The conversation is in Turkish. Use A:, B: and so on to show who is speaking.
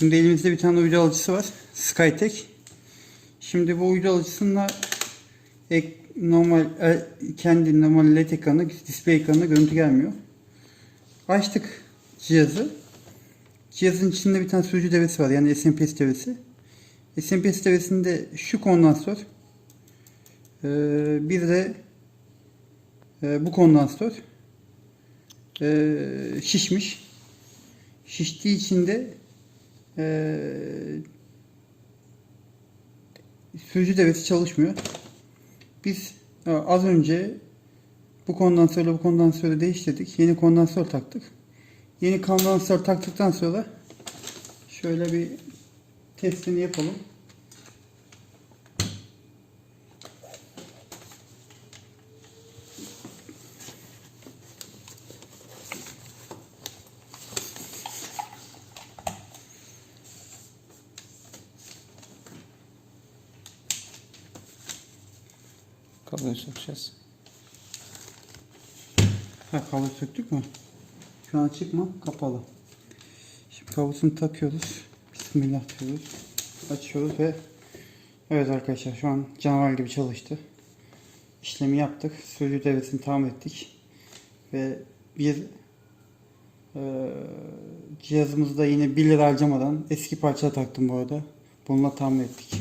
A: Şimdi elimizde bir tane uydu alıcısı var. Skytek. Şimdi bu uydu alıcısında ek, normal e, kendi normal led ekranı, display ekranına görüntü gelmiyor. Açtık cihazı. Cihazın içinde bir tane sürücü devresi var. Yani SMPS devresi. SMPS devresinde şu kondansatör ee, bir de e, bu kondansatör şişmiş. Şiştiği için de ee, sürücü devresi çalışmıyor. Biz e, az önce bu kondansörle bu kondansörü değiştirdik. Yeni kondansör taktık. Yeni kondansör taktıktan sonra şöyle bir testini yapalım.
B: Kabloyu sokacağız.
A: Ha kablo söktük mü? Şu an açık mı? Kapalı. Şimdi kablosunu takıyoruz. Bismillah diyoruz. Açıyoruz ve evet arkadaşlar şu an canavar gibi çalıştı. İşlemi yaptık. Sürücü devresini tamam ettik. Ve bir eee cihazımızda yine 1 lira harcamadan eski parça taktım bu arada. Bununla tamir ettik.